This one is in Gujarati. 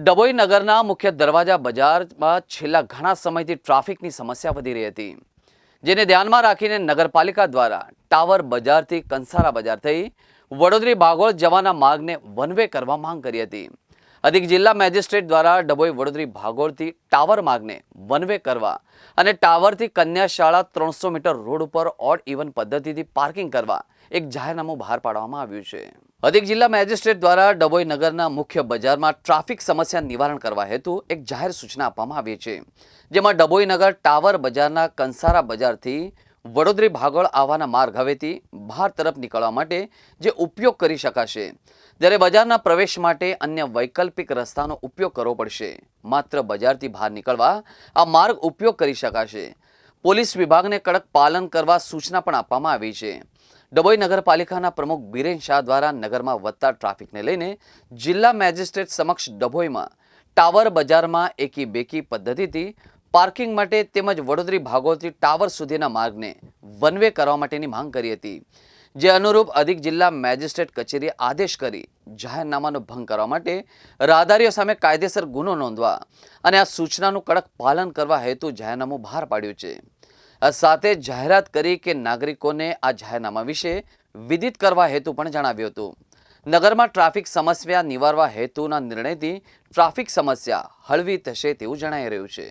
ડભોઈ નગરના મુખ્ય દરવાજા બજારમાં છેલ્લા ઘણા સમયથી ટ્રાફિકની સમસ્યા વધી રહી હતી, જેને ધ્યાનમાં રાખીને નગરપાલિકા દ્વારા ટાવર બજારથી કંસારા બજાર થઈ વડોદરી ભાગોળ જવાના માર્ગને વન વે કરવા માંગ કરી હતી. અધિક જિલ્લા મેજિસ્ટ્રેટ દ્વારા ડભોઈ વડોદરી ભાગોળથી ટાવર માર્ગને વન વે કરવા અને ટાવરથી કન્યા શાળા ત્રણસો મીટર રોડ ઉપર ઓડ ઇવન પદ્ધતિથી પાર્કિંગ કરવા એક જાહેરનામું બહાર પાડવામાં આવ્યું છે. અધિક જિલ્લા મેજિસ્ટ્રેટ દ્વારા ડભોઈ નગરના મુખ્ય બજારમાં ટ્રાફિક સમસ્યા નિવારણ કરવા હેતુ એક જાહેર સૂચના આપવામાં આવી છે, જેમાં ડભોઈ નગર ટાવર બજારના કંસારા બજારથી વડોદરી ભાગોળ આવવાના માર્ગ હવેથી બહાર તરફ નીકળવા માટે જે ઉપયોગ કરી શકાશે જ્યારે બજારના પ્રવેશ માટે અન્ય વૈકલ્પિક રસ્તાનો ઉપયોગ કરવો પડશે. માત્ર બજારથી બહાર નીકળવા આ માર્ગ ઉપયોગ કરી શકાશે. પોલીસ વિભાગને કડક પાલન કરવા સૂચના પણ આપવામાં આવી છે. ડભોઈ નગરપાલિકાના પ્રમુખ બિરેન શાહ દ્વારા નગરમાં વધતા ટ્રાફિકને લઈને જિલ્લા મેજિસ્ટ્રેટ સમક્ષ ડભોઈમાં ટાવર બજારમાં એકી બેકી પદ્ધતિથી પાર્કિંગ માટે તેમજ વડોદરી ભાગોળથી ટાવર સુધીના માર્ગને વન વે કરવા માટેની માંગ કરી હતી, જે અનુરૂપ અધિક જિલ્લા મેજિસ્ટ્રેટ કચેરીએ આદેશ કરી જાહેરનામાનો ભંગ કરવા માટે રાહદારીઓ સામે કાયદેસર ગુનો નોંધવા અને આ સૂચનાનું કડક પાલન કરવા હેતુ જાહેરનામું બહાર પાડ્યું છે. સાથે જાહેરાત કરી કે નાગરિકોને આ જાહેરનામા વિશે વિદિત કરવા હેતુ પણ જણાવ્યું હતું. નગરમાં ટ્રાફિક સમસ્યા નિવારવા હેતુના નિર્ણયથી ટ્રાફિક સમસ્યા હળવી થશે તેવું જણાઈ રહ્યું છે.